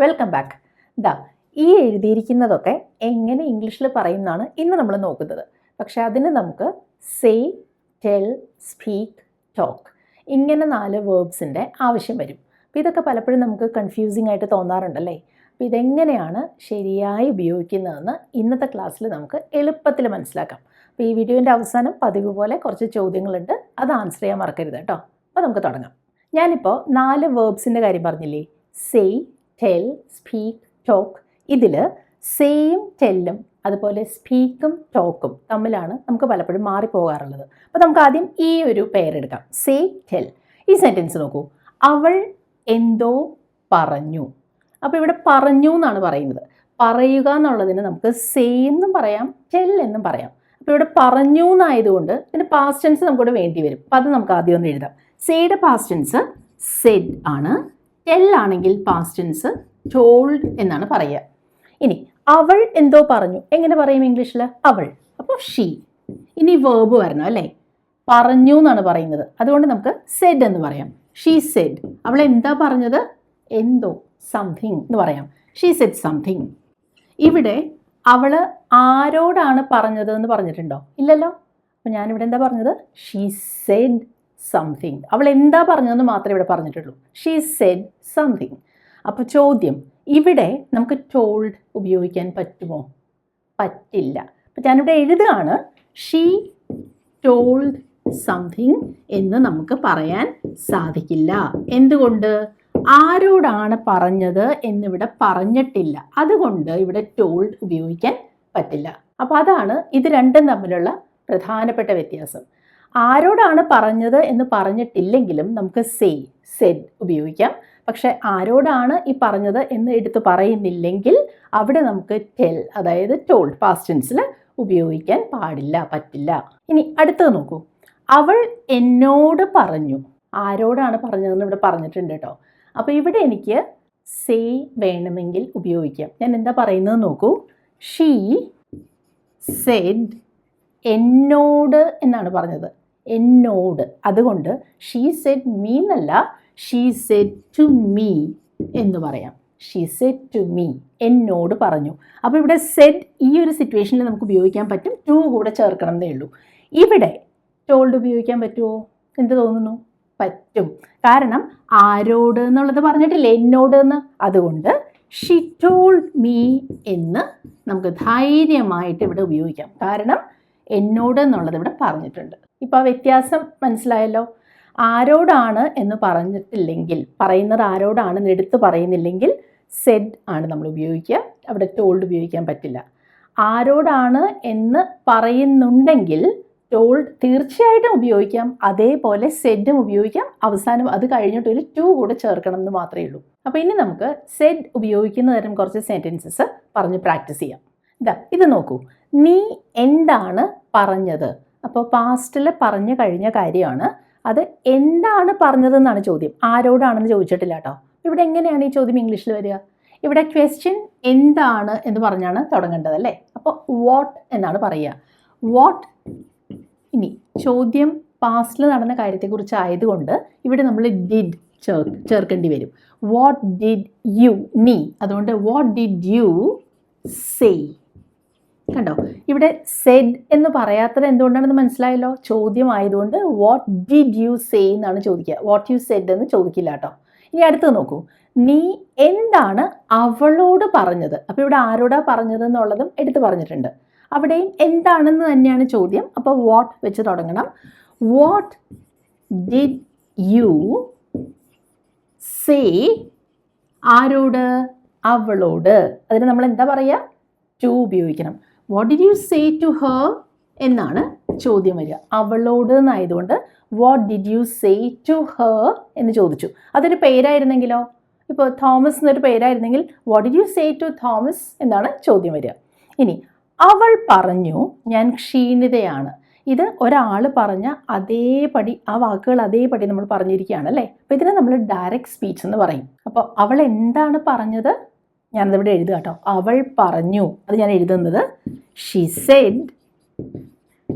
Welcome back ദാ ഈ എഴുതിയിരിക്കുന്നതൊക്കെ എങ്ങനെ ഇംഗ്ലീഷിൽ പറയുന്നതാണ് ഇന്ന് നമ്മൾ നോക്കുന്നത്. പക്ഷേ അതിന് നമുക്ക് സേ ടെൽ സ്പീക്ക് ടോക്ക് ഇങ്ങനെ നാല് വേർബ്സിന്റെ ആവശ്യം വരും. അപ്പോൾ ഇതൊക്കെ പലപ്പോഴും നമുക്ക് കൺഫ്യൂസിങ് ആയിട്ട് തോന്നാറുണ്ടല്ലേ? അപ്പോൾ ഇതെങ്ങനെയാണ് ശരിയായി ഉപയോഗിക്കുന്നതെന്ന് ഇന്നത്തെ ക്ലാസ്സിൽ നമുക്ക് എളുപ്പത്തിൽ മനസ്സിലാക്കാം. അപ്പോൾ ഈ വീഡിയോന്റെ അവസാനം പതിവ് പോലെ കുറച്ച് ചോദ്യങ്ങളുണ്ട്. അത് ആൻസർ ചെയ്യാൻ മറക്കരുത് കേട്ടോ. അപ്പോൾ നമുക്ക് തുടങ്ങാം. ഞാനിപ്പോൾ നാല് വേർബ്സിന്റെ കാര്യം പറഞ്ഞില്ലേ? സെയ് ടെൽ സ്പീക്ക് ടോക്ക് ഇതിൽ സെയിം ടെല്ലും അതുപോലെ സ്പീക്കും ടോക്കും തമ്മിലാണ് നമുക്ക് പലപ്പോഴും മാറിപ്പോകാറുള്ളത്. അപ്പോൾ നമുക്ക് ആദ്യം ഈ ഒരു പേരെടുക്കാം സേ ടെൽ ഈ സെന്റൻസ് നോക്കൂ. അവൾ എന്തോ പറഞ്ഞു. അപ്പോൾ ഇവിടെ പറഞ്ഞു എന്നാണ് പറയുന്നത്. പറയുക എന്നുള്ളതിന് നമുക്ക് സേ എന്നും പറയാം ടെൽ എന്നും പറയാം. അപ്പോൾ ഇവിടെ പറഞ്ഞു എന്നായതുകൊണ്ട് ഇതിന്റെ പാസ്റ്റ് ടെൻസ് നമുക്കിവിടെ വേണ്ടി വരും. അപ്പോൾ അത് നമുക്ക് ആദ്യം ഒന്ന് എഴുതാം. സേയുടെ പാസ്റ്റ് ടെൻസ് സെഡ് ആണ്. ടെൽ ആണെങ്കിൽ പാസ്റ്റ് ടെൻസ് ടോൾഡ് എന്നാണ് പറയുക. ഇനി അവൾ എന്തോ പറഞ്ഞു. എങ്ങനെ പറയും ഇംഗ്ലീഷിൽ അവൾ. അപ്പോൾ ഷീ ഇനി വേർബ് വരണം അല്ലേ? പറഞ്ഞു എന്നാണ് പറയുന്നത്. അതുകൊണ്ട് നമുക്ക് സെഡ് എന്ന് പറയാം. ഷീ സെഡ് അവൾ എന്താ പറഞ്ഞത്? എന്തോ സംതിങ് എന്ന് പറയാം. ഷീ സെഡ് സംതിങ് ഇവിടെ അവൾ ആരോടാണ് പറഞ്ഞത് എന്ന് പറഞ്ഞിട്ടുണ്ടോ? ഇല്ലല്ലോ. അപ്പോൾ ഞാനിവിടെ എന്താ പറഞ്ഞത്? ഷീ സെഡ് സംതിങ് അവൾ എന്താ പറഞ്ഞതെന്ന് മാത്രമേ ഇവിടെ പറഞ്ഞിട്ടുള്ളൂ. ഷീ സെഡ് സംതിങ് അപ്പോൾ ചോദ്യം ഇവിടെ നമുക്ക് ടോൾഡ് ഉപയോഗിക്കാൻ പറ്റുമോ? പറ്റില്ല. അപ്പം ഞാനിവിടെ എഴുതുകയാണ് ഷീ ടോൾഡ് സംതിങ് എന്ന് നമുക്ക് പറയാൻ സാധിക്കില്ല. എന്തുകൊണ്ട്? ആരോടാണ് പറഞ്ഞത് എന്നിവിടെ പറഞ്ഞിട്ടില്ല. അതുകൊണ്ട് ഇവിടെ ടോൾഡ് ഉപയോഗിക്കാൻ പറ്റില്ല. അപ്പോൾ അതാണ് ഇത് രണ്ടും തമ്മിലുള്ള പ്രധാനപ്പെട്ട വ്യത്യാസം. ആരോടാണ് പറഞ്ഞത് എന്ന് പറഞ്ഞിട്ടില്ലെങ്കിലും നമുക്ക് സേ സെഡ് ഉപയോഗിക്കാം. പക്ഷെ ആരോടാണ് ഈ പറഞ്ഞത് എന്ന് എടുത്ത് പറയുന്നില്ലെങ്കിൽ അവിടെ നമുക്ക് ടെൽ അതായത് ടോൾഡ് പാസ്റ്റൻസിൽ ഉപയോഗിക്കാൻ പാടില്ല പറ്റില്ല. ഇനി അടുത്തത് നോക്കൂ. അവൾ എന്നോട് പറഞ്ഞു. ആരോടാണ് പറഞ്ഞതെന്ന് ഇവിടെ പറഞ്ഞിട്ടുണ്ട് കേട്ടോ. അപ്പോൾ ഇവിടെ എനിക്ക് സേ വേണമെങ്കിൽ ഉപയോഗിക്കാം. ഞാൻ എന്താ പറയുന്നത് നോക്കൂ. ഷീ സെഡ് എന്നോട് എന്നാണ് പറഞ്ഞത്. എന്നോട്. അതുകൊണ്ട് ഷീ സെറ്റ് മീ എന്നല്ല ഷീ സെറ്റ് ടു മീ എന്ന് പറയാം. ഷീ സെറ്റ് ടു മീ എന്നോട് പറഞ്ഞു. അപ്പോൾ ഇവിടെ സെറ്റ് ഈ ഒരു സിറ്റുവേഷനിൽ നമുക്ക് ഉപയോഗിക്കാൻ പറ്റും. ടു കൂടെ ചേർക്കണം എന്നേ ഉള്ളൂ. ഇവിടെ ടോൾഡ് ഉപയോഗിക്കാൻ പറ്റുമോ എന്ത് തോന്നുന്നു? പറ്റും. കാരണം ആരോട് എന്നുള്ളത് പറഞ്ഞിട്ടില്ലേ എന്നോട് എന്ന്. അതുകൊണ്ട് ഷി ടോൾഡ് മീ എന്ന് നമുക്ക് ധൈര്യമായിട്ട് ഇവിടെ ഉപയോഗിക്കാം. കാരണം എന്നോട് എന്നുള്ളത് ഇവിടെ പറഞ്ഞിട്ടുണ്ട്. ഇപ്പോൾ ആ വ്യത്യാസം മനസ്സിലായല്ലോ? ആരോടാണ് എന്ന് പറഞ്ഞിട്ടില്ലെങ്കിൽ പറയുന്നത് ആരോടാണെന്ന് എടുത്ത് പറയുന്നില്ലെങ്കിൽ സെഡ് ആണ് നമ്മൾ ഉപയോഗിക്കുക. അവിടെ ടോൾഡ് ഉപയോഗിക്കാൻ പറ്റില്ല. ആരോടാണ് എന്ന് പറയുന്നുണ്ടെങ്കിൽ ടോൾഡ് തീർച്ചയായിട്ടും ഉപയോഗിക്കാം. അതേപോലെ സെഡും ഉപയോഗിക്കാം. അവസാനം അത് കഴിഞ്ഞിട്ട് ഒരു ടു കൂടെ ചേർക്കണം എന്ന് മാത്രമേ ഉള്ളൂ. അപ്പോൾ ഇനി നമുക്ക് സെഡ് ഉപയോഗിക്കുന്ന തരം കുറച്ച് സെന്റൻസസ് പറഞ്ഞ് പ്രാക്ടീസ് ചെയ്യാം. ഇതാ ഇത് നോക്കൂ. നീ എന്താണ് പറഞ്ഞത്? അപ്പോൾ പാസ്റ്റിൽ പറഞ്ഞു കഴിഞ്ഞ കാര്യമാണ്. അത് എന്താണ് പറഞ്ഞതെന്നാണ് ചോദ്യം. ആരോടാണെന്ന് ചോദിച്ചിട്ടില്ല കേട്ടോ ഇവിടെ എങ്ങനെയാണ് ഈ ചോദ്യം ഇംഗ്ലീഷിൽ വരിക? ഇവിടെ ക്വസ്റ്റ്യൻ എന്താണ് എന്ന് പറഞ്ഞാണ് തുടങ്ങേണ്ടത് അല്ലേ? അപ്പോൾ വാട്ട് എന്നാണ് പറയുക. വാട്ട് ഇനി ചോദ്യം പാസ്റ്റിൽ നടന്ന കാര്യത്തെക്കുറിച്ച് ആയതുകൊണ്ട് ഇവിടെ നമ്മൾ ഡിഡ് ചേർ ചേർക്കേണ്ടി വരും. വാട്ട് ഡിഡ് യു നീ അതുകൊണ്ട് വാട്ട് ഡിഡ് യു സേ കണ്ടോ? ഇവിടെ സെഡ് എന്ന് പറയാത്തത് എന്തുകൊണ്ടാണെന്ന് മനസ്സിലായല്ലോ? ചോദ്യമായതുകൊണ്ട് വാട്ട് ഡിഡ് യു സേ എന്നാണ് ചോദിക്കുക. വാട്ട് യു സെഡ് എന്ന് ചോദിക്കില്ല കേട്ടോ. ഇനി അടുത്തത് നോക്കൂ. നീ എന്താണ് അവളോട് പറഞ്ഞത്? അപ്പോൾ ഇവിടെ ആരോടാ പറഞ്ഞത് എന്നുള്ളതും എടുത്തു പറഞ്ഞിട്ടുണ്ട്. അവിടെയും എന്താണെന്ന് തന്നെയാണ് ചോദ്യം. അപ്പോൾ വാട്ട് വെച്ച് തുടങ്ങണം. വാട്ട് ഡിഡ് യു സേ ആരോട്? അവളോട്. അതിന് നമ്മൾ എന്താ പറയുക? ടു ഉപയോഗിക്കണം. What did you say to her എന്നാണ് ചോദ്യം വരിക. അവളോട് എന്നായതുകൊണ്ട് what did you say to her എന്ന് ചോദിച്ചു. അതൊരു പേരായിരുന്നെങ്കിലോ? ഇപ്പോൾ തോമസ് എന്നൊരു പേരായിരുന്നെങ്കിൽ what did you say to Thomas? എന്നാണ് ചോദ്യം വരിക. ഇനി അവൾ പറഞ്ഞു ഞാൻ ക്ഷീണിതയാണ്. ഇത് ഒരാൾ പറഞ്ഞ അതേപടി ആ വാക്കുകൾ അതേപടി നമ്മൾ പറഞ്ഞിരിക്കുകയാണ് അല്ലേ? അപ്പോൾ ഇതിനെ നമ്മൾ ഡയറക്റ്റ് സ്പീച്ച് എന്ന് പറയും. അപ്പോൾ അവൾ എന്താണ് പറഞ്ഞത്? ഞാനതിവിടെ എഴുതുക കേട്ടോ. അവൾ പറഞ്ഞു. അത് ഞാൻ എഴുതുന്നത്. ഷീ സെഡ്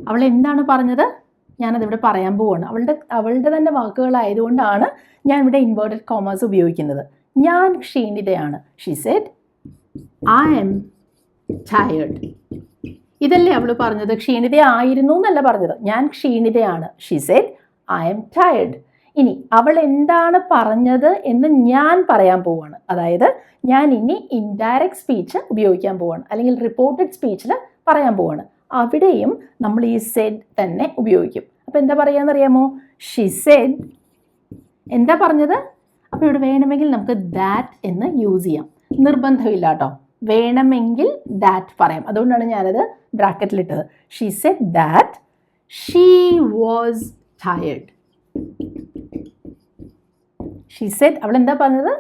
അവൾ എന്താണ് പറഞ്ഞത്? ഞാനതിവിടെ പറയാൻ പോവാണ്. അവളുടെ അവളുടെ തന്നെ വാക്കുകളായതുകൊണ്ടാണ് ഞാൻ ഇവിടെ ഇൻവേർട്ടഡ് കോമേഴ്സ് ഉപയോഗിക്കുന്നത്. ഞാൻ ക്ഷീണിതയാണ്. She said I'm tired ഇതല്ലേ അവൾ പറഞ്ഞത്? ക്ഷീണിതയായിരുന്നു എന്നല്ല പറഞ്ഞത്. ഞാൻ ക്ഷീണിതയാണ്. She said I'm tired ഇനി അവൾ എന്താണ് പറഞ്ഞത് എന്ന് ഞാൻ പറയാൻ പോവാണ്. അതായത് ഞാൻ ഇനി ഇൻഡയറക്റ്റ് സ്പീച്ച് ഉപയോഗിക്കാൻ പോവാണ്. അല്ലെങ്കിൽ റിപ്പോർട്ടഡ് സ്പീച്ചിൽ പറയാൻ പോവാണ്. അവിടെയും നമ്മൾ ഈ സെഡ് തന്നെ ഉപയോഗിക്കും. അപ്പോൾ എന്താ പറയാന്നറിയാമോ? ഷി സെഡ് എന്താ പറഞ്ഞത്? അപ്പോൾ ഇവിടെ വേണമെങ്കിൽ നമുക്ക് ദാറ്റ് എന്ന് യൂസ് ചെയ്യാം. നിർബന്ധമില്ല കേട്ടോ വേണമെങ്കിൽ ദാറ്റ് പറയാം. അതുകൊണ്ടാണ് ഞാനത് ബ്രാക്കറ്റിലിട്ടത് she said that she was tired she said അവൾ എന്താ പറഞ്ഞത്?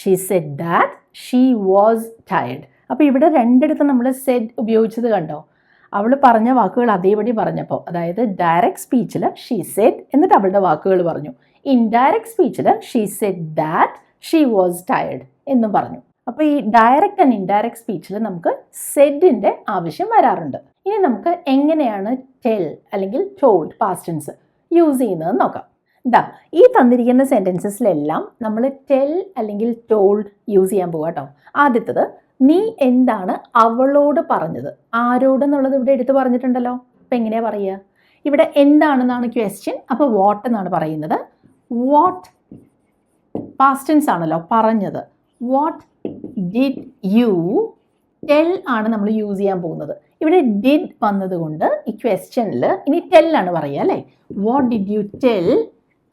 She said that she was tired അപ്പോൾ ഇവിടെ രണ്ടിടത്ത് നമ്മൾ സെറ്റ് ഉപയോഗിച്ചത് കണ്ടോ? അവൾ പറഞ്ഞ വാക്കുകൾ അതേപടി പറഞ്ഞപ്പോൾ അതായത് ഡയറക്റ്റ് സ്പീച്ചിൽ ഷീ സെറ്റ് എന്നിട്ട് അവളുടെ വാക്കുകൾ പറഞ്ഞു. Indirect സ്പീച്ചിൽ she said that she was tired എന്നും പറഞ്ഞു. അപ്പോൾ ഈ ഡയറക്റ്റ് ആൻഡ് ഇൻഡയറക്റ്റ് സ്പീച്ചിൽ നമുക്ക് സെഡിന്റെ ആവശ്യം വരാറുണ്ട്. ഇനി നമുക്ക് എങ്ങനെയാണ് ടെൽ അല്ലെങ്കിൽ ടോൾഡ് പാസ്റ്റൻസ് യൂസ് ചെയ്യുന്നത് നോക്കാം. ഇതാ ഈ തന്നിരിക്കുന്ന സെന്റൻസസിലെല്ലാം നമ്മൾ ടെൽ അല്ലെങ്കിൽ ടോൾഡ് യൂസ് ചെയ്യാൻ പോകാം കേട്ടോ ആദ്യത്തത് നീ എന്താണ് അവളോട് പറഞ്ഞത്? ആരോടെന്നുള്ളത് ഇവിടെ എടുത്ത് പറഞ്ഞിട്ടുണ്ടല്ലോ. അപ്പം എങ്ങനെയാ പറയുക? ഇവിടെ എന്താണെന്നാണ് ക്വസ്റ്റ്യൻ അപ്പോൾ വാട്ട് എന്നാണ് പറയുന്നത്. വാട്ട് പാസ്റ്റൻസ് ആണല്ലോ പറഞ്ഞത്. വാട്ട് ഡിഡ് യു ടെൽ ആണ് നമ്മൾ യൂസ് ചെയ്യാൻ പോകുന്നത്. ഇവിടെ ഡിഡ് വന്നതുകൊണ്ട് ഈ ക്വസ്റ്റ്യനിൽ ഇനി ടെൽ ആണ് പറയുക അല്ലേ? What did you tell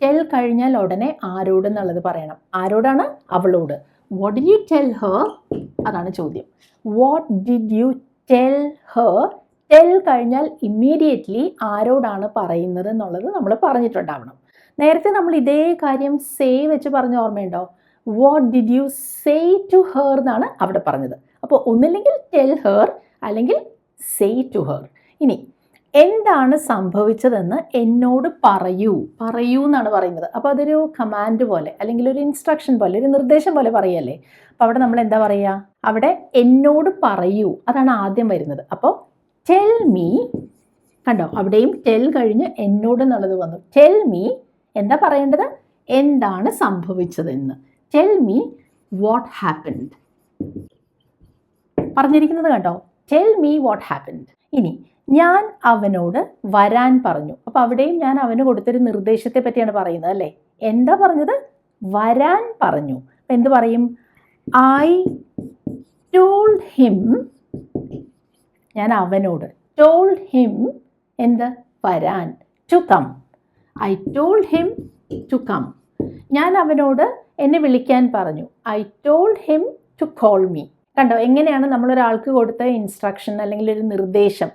tell കഴിഞ്ഞാൽ ഉടനെ ആരോട് എന്നുള്ളത് പറയണം. ആരോടാണ്? അവളോട്. What did you tell her അതാണ് ചോദ്യം. What did you tell her tell കഴിഞ്ഞാൽ ഇമ്മീഡിയറ്റ്ലി ആരോടാണ് പറയുന്നത് എന്നുള്ളത് നമ്മൾ പറഞ്ഞിട്ടുണ്ടാവണം. നേരത്തെ നമ്മൾ ഇതേ കാര്യം സേ വെച്ച് പറഞ്ഞ ഓർമ്മയുണ്ടോ? What did you say to her എന്നാണ് അവിടെ പറഞ്ഞത്. അപ്പോൾ ഒന്നില്ലെങ്കിൽ ടെൽ ഹർ അല്ലെങ്കിൽ സേ ടു ഹർ ഇനി എന്താണ് സംഭവിച്ചതെന്ന് എന്നോട് പറയൂ. പറയൂ എന്നാണ് പറയുന്നത്. അപ്പോൾ അതൊരു കമാൻഡ് പോലെ അല്ലെങ്കിൽ ഒരു ഇൻസ്ട്രക്ഷൻ പോലെ ഒരു നിർദ്ദേശം പോലെ പറയല്ലേ? അപ്പോൾ അവിടെ നമ്മൾ എന്താ പറയുക അവിടെ എന്നോട് പറയൂ. അതാണ് ആദ്യം വരുന്നത്. അപ്പോൾ ടെൽ മീ കണ്ടോ? അവിടെയും ടെൽ കഴിഞ്ഞ് എന്നോട് എന്നുള്ളത് വന്നു. ടെൽ മീ എന്താ പറയേണ്ടത്? എന്താണ് സംഭവിച്ചതെന്ന്. ടെൽ മീ വാട്ട് ഹാപ്പൻഡ് പറഞ്ഞിരിക്കുന്നത് കണ്ടോ? ടെൽ മീ വാട്ട് ഹാപ്പൻഡ് ഇനി ഞാൻ അവനോട് വരാൻ പറഞ്ഞു. അപ്പോൾ അവിടെയും ഞാൻ അവന് കൊടുത്തൊരു നിർദ്ദേശത്തെ പറ്റിയാണ് പറയുന്നത് അല്ലേ? എന്താ പറഞ്ഞത്? വരാൻ പറഞ്ഞു. എന്ത് പറയും? ഐ ടോൾഡ് ഹിം ഞാൻ അവനോട് ടോൾഡ് ഹിം എന്ത്? വരാൻ. To come I told him to come ഞാൻ അവനോട് എന്നെ വിളിക്കാൻ പറഞ്ഞു. I told him to call me കണ്ടോ? എങ്ങനെയാണ് നമ്മളൊരാൾക്ക് കൊടുത്ത ഇൻസ്ട്രക്ഷൻ അല്ലെങ്കിൽ ഒരു നിർദ്ദേശം?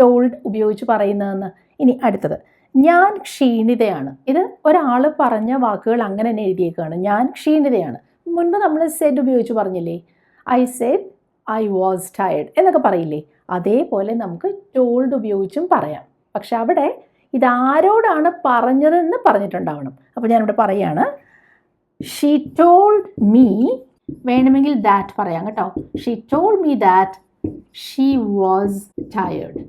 ടോൾഡ് ഉപയോഗിച്ച് പറയുന്നതെന്ന് ഇനി അടുത്തത്. ഞാൻ ക്ഷീണിതയാണ്. ഇത് ഒരാൾ പറഞ്ഞ വാക്കുകൾ അങ്ങനെ തന്നെ എഴുതിയേക്കാണ്. ഞാൻ ക്ഷീണിതയാണ്. മുൻപ് നമ്മൾ സെഡ് ഉപയോഗിച്ച് പറഞ്ഞില്ലേ? I said I was tired എന്നൊക്കെ പറയില്ലേ? അതേപോലെ നമുക്ക് ടോൾഡ് ഉപയോഗിച്ചും പറയാം. പക്ഷെ അവിടെ ഇതാരോടാണ് പറഞ്ഞതെന്ന് പറഞ്ഞിട്ടുണ്ടാവണം. അപ്പോൾ ഞാനിവിടെ പറയാണ്. ഷീ ടോൾഡ് മീ വേണമെങ്കിൽ ദാറ്റ് പറയാം കേട്ടോ. She told me that she was tired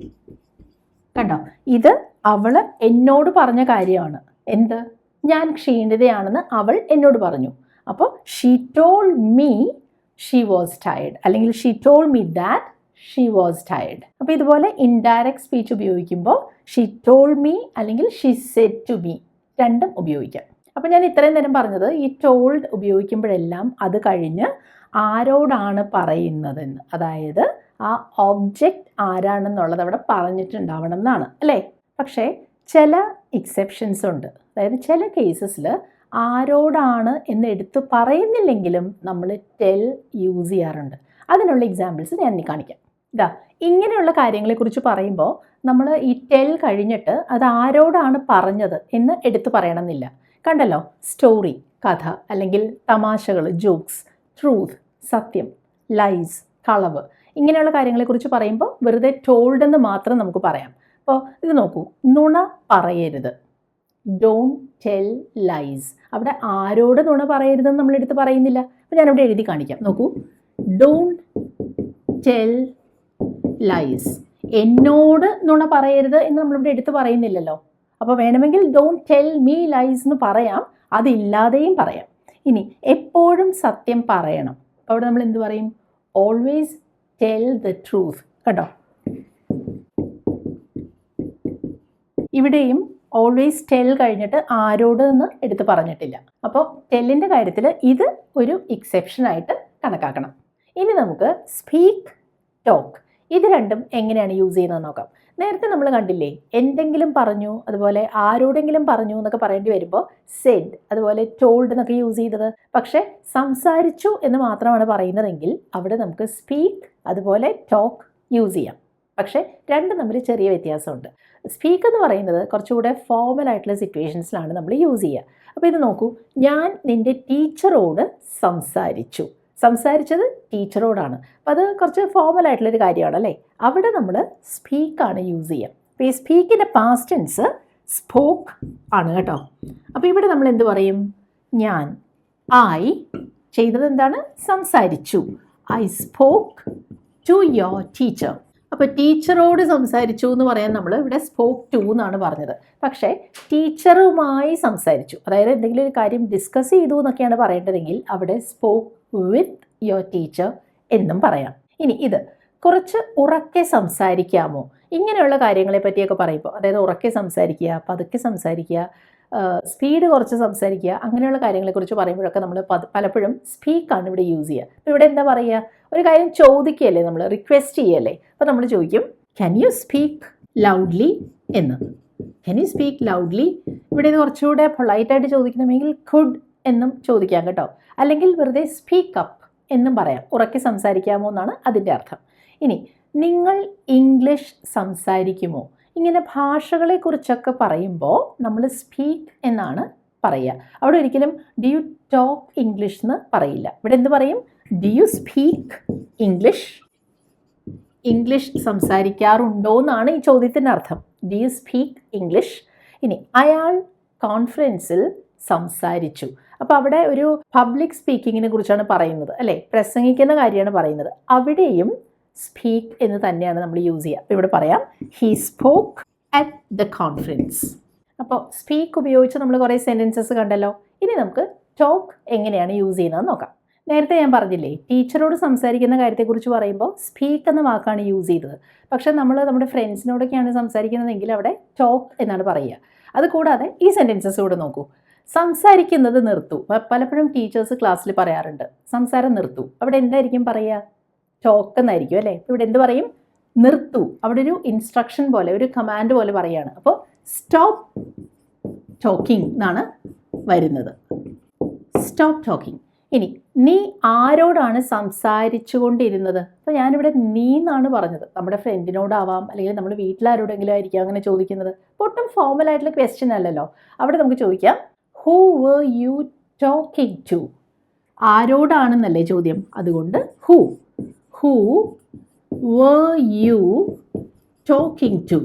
കണ്ടോ? ഇത് അവൾ എന്നോട് പറഞ്ഞ കാര്യമാണ്. എന്ത്? ഞാൻ ക്ഷീണിതയാണെന്ന് അവൾ എന്നോട് പറഞ്ഞു. അപ്പോൾ she told me she was tired അല്ലെങ്കിൽ she told me that she was tired അപ്പോൾ ഇതുപോലെ ഇൻഡയറക്റ്റ് സ്പീച്ച് ഉപയോഗിക്കുമ്പോൾ ഷീ ടോൾ മീ അല്ലെങ്കിൽ ഷീ സെറ്റ് ടു മീ രണ്ടും ഉപയോഗിക്കാം. അപ്പോൾ ഞാൻ ഇത്രയും നേരം പറഞ്ഞത് ഈ ടോൾഡ് ഉപയോഗിക്കുമ്പോഴെല്ലാം അത് കഴിഞ്ഞ് ആരോടാണ് പറയുന്നതെന്ന്? അതായത് ആ ഒബ്ജക്റ്റ് ആരാണെന്നുള്ളത് അവിടെ പറഞ്ഞിട്ടുണ്ടാവണം എന്നാണ് അല്ലേ? പക്ഷേ ചില എക്സെപ്ഷൻസ് ഉണ്ട്. അതായത് ചില കേസസിൽ ആരോടാണ് എന്ന് എടുത്തു പറയുന്നില്ലെങ്കിലും നമ്മൾ ടെൽ യൂസ് ചെയ്യാറുണ്ട്. അതിനുള്ള എക്സാമ്പിൾസ് ഞാൻ കാണിക്കാം. ഇതാ ഇങ്ങനെയുള്ള കാര്യങ്ങളെക്കുറിച്ച് പറയുമ്പോൾ നമ്മൾ ഈ ടെൽ കഴിഞ്ഞിട്ട് അത് ആരോടാണ് പറഞ്ഞത് എന്ന് എടുത്തു പറയണമെന്നില്ല. കണ്ടല്ലോ സ്റ്റോറി കഥ അല്ലെങ്കിൽ തമാശകൾ ജോക്സ് ട്രൂത്ത് സത്യം ലൈസ് കളവ് ഇങ്ങനെയുള്ള കാര്യങ്ങളെക്കുറിച്ച് പറയുമ്പോൾ വെറുതെ ടോൾഡ് എന്ന് മാത്രം നമുക്ക് പറയാം. അപ്പോൾ ഇത് നോക്കൂ നുണ പറയരുത്. ഡോണ്ട് ടെൽ ലൈസ് അവിടെ ആരോട് നുണ പറയരുതെന്ന് നമ്മളെടുത്ത് പറയുന്നില്ല. അപ്പോൾ ഞാനവിടെ എഴുതി കാണിക്കാം. നോക്കൂ. ഡോണ്ട് ടെൽ ലൈസ് എന്നോട് നുണ പറയരുത് എന്ന് നമ്മളിവിടെ എടുത്ത് പറയുന്നില്ലല്ലോ. അപ്പോൾ വേണമെങ്കിൽ ഡോണ്ട് ടെൽ മീ ലൈസ് എന്ന് പറയാം. അതില്ലാതെയും പറയാം. ഇനി എപ്പോഴും സത്യം പറയണം. അപ്പോൾ അവിടെ നമ്മൾ എന്ത് പറയും? ഓൾവേസ് ടെൽ ദ ട്രൂത്ത് കേട്ടോ ഇവിടെയും ഓൾവേസ് ടെൽ കഴിഞ്ഞിട്ട് ആരോട് എന്ന് എടുത്ത് പറഞ്ഞിട്ടില്ല. അപ്പോൾ ടെല്ലിന്റെ കാര്യത്തിൽ ഇത് ഒരു എക്സെപ്ഷൻ ആയിട്ട് കണക്കാക്കണം. ഇനി നമുക്ക് സ്പീക്ക് ടോക്ക് ഇത് രണ്ടും എങ്ങനെയാണ് യൂസ് ചെയ്യുന്നത് നോക്കാം. നേരത്തെ നമ്മൾ കണ്ടില്ലേ എന്തെങ്കിലും പറഞ്ഞു അതുപോലെ ആരോടെങ്കിലും പറഞ്ഞു എന്നൊക്കെ പറയേണ്ടി വരുമ്പോൾ സെഡ് അതുപോലെ ടോൾഡ് എന്നൊക്കെ യൂസ് ചെയ്തത്. പക്ഷേ സംസാരിച്ചു എന്ന് മാത്രമാണ് പറയുന്നതെങ്കിൽ അവിടെ നമുക്ക് സ്പീക്ക് അതുപോലെ ടോക്ക് യൂസ് ചെയ്യാം. പക്ഷേ രണ്ടും തമ്മിൽ ചെറിയ വ്യത്യാസമുണ്ട്. സ്പീക്ക് എന്ന് പറയുന്നത് കുറച്ചുകൂടെ ഫോർമൽ ആയിട്ടുള്ള സിറ്റുവേഷൻസിലാണ് നമ്മൾ യൂസ് ചെയ്യുക. അപ്പോൾ ഇത് നോക്കൂ ഞാൻ നിന്റെ ടീച്ചറോട് സംസാരിച്ചു. സംസാരിച്ചത് ടീച്ചറോടാണ്. അപ്പോൾ അത് കുറച്ച് ഫോമൽ ആയിട്ടുള്ളൊരു കാര്യമാണ് അല്ലേ? അവിടെ നമ്മൾ സ്പീക്കാണ് യൂസ് ചെയ്യുക അപ്പോൾ ഈ സ്പീക്കിന്റെ പാസ്റ്റ് ടെൻസ് സ്പോക്ക് ആണ് കേട്ടോ. അപ്പോൾ ഇവിടെ നമ്മൾ എന്ത് പറയും? ഞാൻ ഐ ചെയ്തത് എന്താണ്? സംസാരിച്ചു. I spoke to your teacher അപ്പോൾ ടീച്ചറോട് സംസാരിച്ചു എന്ന് പറയാൻ നമ്മൾ ഇവിടെ സ്പോക്ക് ടു എന്നാണ് പറഞ്ഞത്. പക്ഷേ ടീച്ചറുമായി സംസാരിച്ചു. അതായത് എന്തെങ്കിലും ഒരു കാര്യം ഡിസ്കസ് ചെയ്തു എന്നൊക്കെയാണ് പറയേണ്ടതെങ്കിൽ അവിടെ സ്പോക്ക് വിത്ത് യുവർ ടീച്ചർ എന്നും പറയാം. ഇനി ഇത് കുറച്ച് ഉറക്കെ സംസാരിക്കാമോ? ഇങ്ങനെയുള്ള കാര്യങ്ങളെ പറ്റിയൊക്കെ പറയുമ്പോൾ അതായത് ഉറക്കെ സംസാരിക്കുക പതുക്കെ സംസാരിക്കുക സ്പീഡ് കുറച്ച് സംസാരിക്കുക അങ്ങനെയുള്ള കാര്യങ്ങളെക്കുറിച്ച് പറയുമ്പോഴൊക്കെ നമ്മൾ പലപ്പോഴും സ്പീക്കാണ് ഇവിടെ യൂസ് ചെയ്യുക. അപ്പോൾ ഇവിടെ എന്താ പറയുക? ഒരു കാര്യം ചോദിക്കുകയല്ലേ നമ്മൾ? റിക്വസ്റ്റ് ചെയ്യല്ലേ അപ്പോൾ നമ്മൾ ചോദിക്കും ക്യാൻ യു സ്പീക്ക് ലൗഡ്ലി എന്ന്. ക്യാൻ യു സ്പീക്ക് ലൗഡ്ലി ഇവിടെ ഇത് കുറച്ചുകൂടെ പൊളൈറ്റായിട്ട് ചോദിക്കണമെങ്കിൽ കുഡ് എന്നും ചോദിക്കാം കേട്ടോ. അല്ലെങ്കിൽ വെറുതെ സ്പീക്ക് അപ്പ് എന്നും പറയാം. ഉറക്കി സംസാരിക്കാമോ എന്നാണ് അതിന്റെ അർത്ഥം. ഇനി നിങ്ങൾ ഇംഗ്ലീഷ് സംസാരിക്കുമോ? ഇങ്ങനെ ഭാഷകളെക്കുറിച്ചൊക്കെ പറയുമ്പോൾ നമ്മൾ സ്പീക്ക് എന്നാണ് പറയുക. അവിടെ ഒരിക്കലും ഡി യു ടോക്ക് ഇംഗ്ലീഷ് എന്ന് പറയില്ല. ഇവിടെ എന്ത് പറയും? Do you speak English English സംസാരിക്കാറുണ്ടോ എന്നാണ് ഈ ചോദ്യത്തിന്റെ അർത്ഥം. ഡി യു സ്പീക്ക് ഇംഗ്ലീഷ് ഇനി അയാൾ കോൺഫറൻസിൽ സംസാരിച്ചു. അപ്പോൾ അവിടെ ഒരു പബ്ലിക് സ്പീക്കിങ്ങിനെ കുറിച്ചാണ് പറയുന്നത് അല്ലേ? പ്രസംഗിക്കുന്ന കാര്യമാണ് പറയുന്നത്. അവിടെയും സ്പീക്ക് എന്ന് തന്നെയാണ് നമ്മൾ യൂസ് ചെയ്യുക. അപ്പോൾ ഇവിടെ പറയാം he spoke at the conference അപ്പോൾ സ്പീക്ക് ഉപയോഗിച്ച് നമ്മൾ കുറേ സെന്റൻസസ് കണ്ടല്ലോ. ഇനി നമുക്ക് ടോക്ക് എങ്ങനെയാണ് യൂസ് ചെയ്യുന്നത് നോക്കാം. നേരത്തെ ഞാൻ പറഞ്ഞില്ലേ ടീച്ചറോട് സംസാരിക്കുന്ന കാര്യത്തെക്കുറിച്ച് പറയുമ്പോൾ സ്പീക്ക് എന്ന വാക്കാണ് യൂസ് ചെയ്തത്. പക്ഷേ നമ്മൾ നമ്മുടെ ഫ്രണ്ട്സിനോടൊക്കെയാണ് സംസാരിക്കുന്നതെങ്കിൽ അവിടെ ടോക്ക് എന്നാണ് പറയുക. അതുകൂടാതെ ഈ സെന്റൻസസ് കൂടെ നോക്കൂ. സംസാരിക്കുന്നത് നിർത്തു. പലപ്പോഴും ടീച്ചേഴ്സ് ക്ലാസ്സിൽ പറയാറുണ്ട് സംസാരം നിർത്തു. അവിടെ എന്തായിരിക്കും പറയുക ടോക്ക് എന്നായിരിക്കും അല്ലേ? ഇവിടെ എന്ത് പറയും? നിർത്തു. അവിടെ ഒരു ഇൻസ്ട്രക്ഷൻ പോലെ ഒരു കമാൻഡ് പോലെ പറയാണ്. അപ്പോൾ സ്റ്റോപ്പ് ടോക്കിംഗ് എന്നാണ് വരുന്നത്. സ്റ്റോപ്പ് ടോക്കിംഗ് ഇനി നീ ആരോടാണ് സംസാരിച്ചു കൊണ്ടിരുന്നത് അപ്പോൾ ഞാനിവിടെ നീ എന്നാണ് പറഞ്ഞത്. നമ്മുടെ ഫ്രണ്ടിനോടാവാം അല്ലെങ്കിൽ നമ്മൾ വീട്ടിലാരോടെങ്കിലും ആയിരിക്കാം അങ്ങനെ ചോദിക്കുന്നത്. ഒട്ടും ഫോമൽ ആയിട്ടുള്ള ക്വസ്റ്റ്യൻ അല്ലല്ലോ. അവിടെ നമുക്ക് ചോദിക്കാം who were you talking to ആരോടാണെന്നല്ലേ ചോദ്യം? അതുകൊണ്ട് who who were you talking to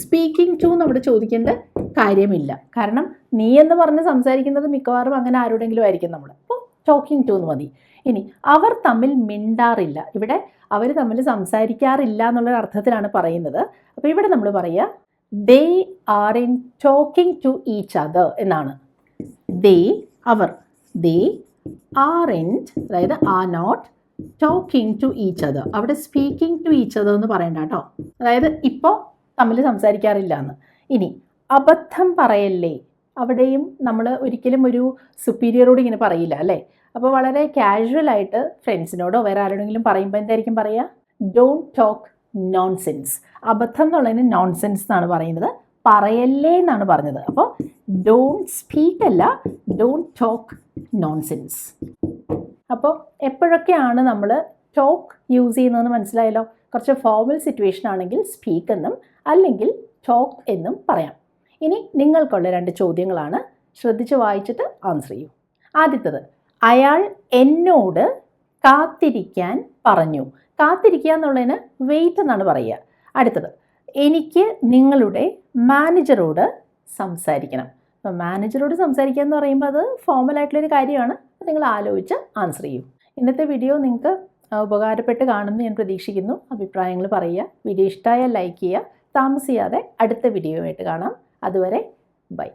speaking to നമ്മുടെ ചോദിക്കേണ്ട കാര്യമില്ല. കാരണം നീ എന്ന് പറഞ്ഞ് സംസാരിക്കുന്നത് മിക്കവാറും അങ്ങനെ ആരോടെങ്കിലും ആയിരിക്കും നമ്മൾ അപ്പോൾ ടോക്കിംഗ് ടു എന്ന് മതി. ഇനി അവർ തമ്മിൽ മിണ്ടാറില്ല. ഇവിടെ അവർ തമ്മിൽ സംസാരിക്കാറില്ല എന്നുള്ള അർത്ഥത്തിലാണ് പറയുന്നത്. അപ്പോൾ ഇവിടെ നമ്മൾ പറയുക they are in talking to each other എന്നാണ്. ദേ അവർ. ദേ ആർ ഇൻ അതായത് are not talking to each other അവിടെ സ്പീക്കിംഗ് ടു ഈച്ച് അതർ എന്ന് പറയണ്ട കേട്ടോ. അതായത് ഇപ്പോൾ തമ്മിൽ സംസാരിക്കാറില്ല എന്ന്. ഇനി അബദ്ധം പറയല്ലേ? അവിടെയും നമ്മൾ ഒരിക്കലും ഒരു സുപ്പീരിയറോട് ഇങ്ങനെ പറയില്ല അല്ലേ? അപ്പോൾ വളരെ കാഷ്വൽ ആയിട്ട് ഫ്രണ്ട്സിനോടോ വേറെ ആരോടെങ്കിലും പറയുമ്പോൾ എന്തായിരിക്കും പറയുക ഡോണ്ട് ടോക്ക് നോൺസെൻസ് അബദ്ധം എന്നുള്ളതിന് നോൺസെൻസ് എന്നാണ് പറയുന്നത്. പറയല്ലേ എന്നാണ് പറഞ്ഞത്. അപ്പോൾ ഡോണ്ട് സ്പീക്ക് അല്ല ഡോണ്ട് ടോക്ക് നോൺസെൻസ് അപ്പോൾ എപ്പോഴൊക്കെയാണ് നമ്മൾ ടോക്ക് യൂസ് ചെയ്യുന്നതെന്ന് മനസ്സിലായല്ലോ? കുറച്ച് ഫോർമൽ സിറ്റുവേഷൻ ആണെങ്കിൽ സ്പീക്ക് എന്നും അല്ലെങ്കിൽ ടോക്ക് എന്നും പറയാം. ഇനി നിങ്ങൾക്കുള്ള രണ്ട് ചോദ്യങ്ങളാണ്. ശ്രദ്ധിച്ച് വായിച്ചിട്ട് ആൻസർ ചെയ്യൂ. ആദ്യത്തത് അയാൾ എന്നോട് കാത്തിരിക്കാൻ പറഞ്ഞു. കാത്തിരിക്കുക എന്നുള്ളതിന് വെയിറ്റ് എന്നാണ് പറയുക. അടുത്തത്. എനിക്ക് നിങ്ങളുടെ മാനേജറോട് സംസാരിക്കണം. അപ്പോൾ മാനേജറോട് സംസാരിക്കുക എന്ന് പറയുമ്പോൾ അത് ഫോമൽ ആയിട്ടുള്ളൊരു കാര്യമാണ്. നിങ്ങൾ ആലോചിച്ച് ആൻസർ ചെയ്യും. ഇന്നത്തെ വീഡിയോ നിങ്ങൾക്ക് ഉപകാരപ്പെട്ട് കാണുമെന്ന് ഞാൻ പ്രതീക്ഷിക്കുന്നു. അഭിപ്രായങ്ങൾ പറയുക. വീഡിയോ ഇഷ്ടമായാൽ ലൈക്ക് ചെയ്യുക. താമസിയാതെ അടുത്ത വീഡിയോ ആയിട്ട് കാണാം. അതുവരെ ബൈ.